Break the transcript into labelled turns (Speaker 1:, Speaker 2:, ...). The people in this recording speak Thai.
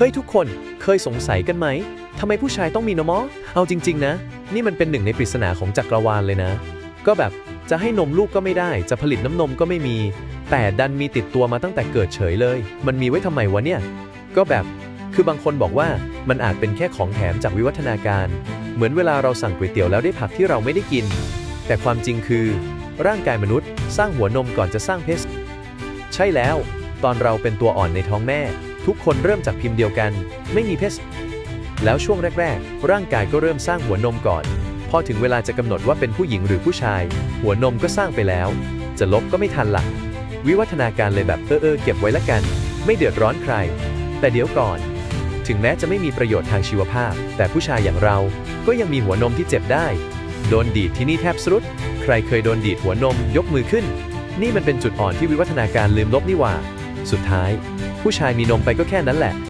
Speaker 1: เฮ้ยทุกคนเคยสงสัยกันไหมทำไมผู้ชายต้องมีนมอเอาจริง ๆ นะ นี่มันเป็นหนึ่งในปริศนาของจักรวาลเลยนะ ก็แบบจะให้นมลูกก็ไม่ได้ จะผลิตน้ำนมก็ไม่มี แต่ดันมีติดตัวมาตั้งแต่เกิดเฉยเลย มันมีไว้ทำไมวะเนี่ย ก็แบบคือบางคนบอกว่ามันอาจเป็นแค่ของแถมจากวิวัฒนาการ เหมือนเวลาเราสั่งก๋วยเตี๋ยวแล้วได้ผักที่เราไม่ได้กิน แต่ความจริงคือ ร่างกายมนุษย์ สร้างหัวนมก่อนจะสร้างเพศใช่แล้ว ตอนเราเป็นตัวอ่อนในท้องแม่ ทุกคนเริ่มจากพิมพ์เดียวกัน ไม่มีเพศแล้วช่วงแรก ๆ ร่างกายก็เริ่มสร้างหัวนมก่อน พอถึงเวลาจะกำหนดว่าเป็นผู้หญิงหรือผู้ชาย หัวนมก็สร้างไปแล้ว จะลบก็ไม่ทันหละวิวัฒนาการเลยแบบเออเออเก็บไว้ละกัน ไม่เดือดร้อนใคร แต่เดี๋ยวก่อน ถึงแม้จะไม่มีประโยชน์ทางชีวภาพ แต่ผู้ชายอย่างเรา ก็ยังมีหัวนมที่เจ็บได้ โดนดีดที่นี่แทบสุด ใครเคยโดนดีดหัวนมยกมือขึ้น นี่มันเป็นจุดอ่อนที่วิวัฒนาการลืมลบนี่หว่า สุดท้าย ผู้ชายมีนมไปก็แค่นั้นแหละ